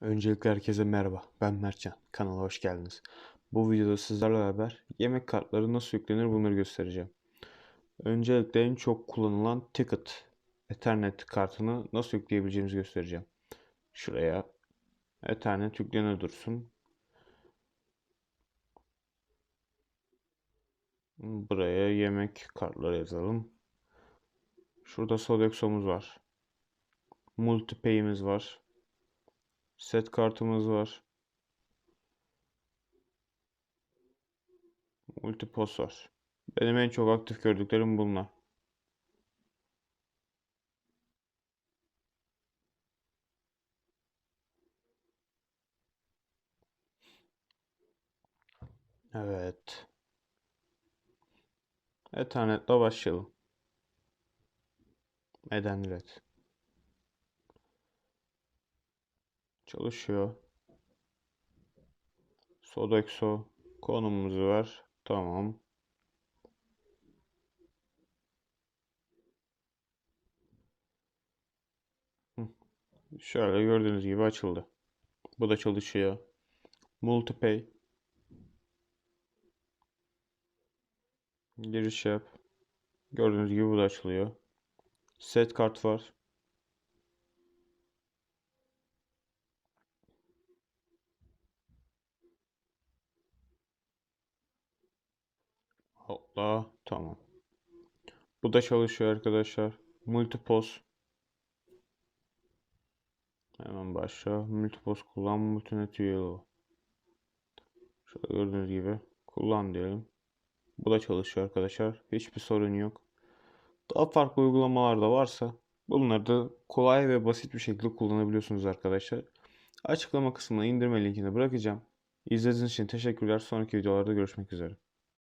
Öncelikle herkese merhaba. Ben Mertcan. Kanala hoş geldiniz. Bu videoda sizlerle beraber yemek kartları nasıl yüklenir bunları göstereceğim. Öncelikle en çok kullanılan Ticket Ethernet kartını nasıl yükleyebileceğimizi göstereceğim. Şuraya Ethernet yüklenir dursun. Buraya yemek kartları yazalım. Şurada Sodexo'muz var. Multipay'imiz var. Set kartımız var. Multipos var. Benim en çok aktif gördüklerim bunlar. Evet. Ethernet'le başlayalım. Edenlet. Çalışıyor. Sodexo konumumuzu ver. Tamam. Şöyle gördüğünüz gibi açıldı. Bu da çalışıyor. Multipay. Giriş yap. Gördüğünüz gibi bu da açılıyor. Set kart var. Hopla. Tamam. Bu da çalışıyor arkadaşlar. Multipos. Hemen başla. Multipos kullan. Multinet ol. Şöyle gördüğünüz gibi kullan diyelim. Bu da çalışıyor arkadaşlar. Hiçbir sorun yok. Daha farklı uygulamalar da varsa bunları da kolay ve basit bir şekilde kullanabiliyorsunuz arkadaşlar. Açıklama kısmına indirme linkini bırakacağım. İzlediğiniz için teşekkürler. Sonraki videolarda görüşmek üzere.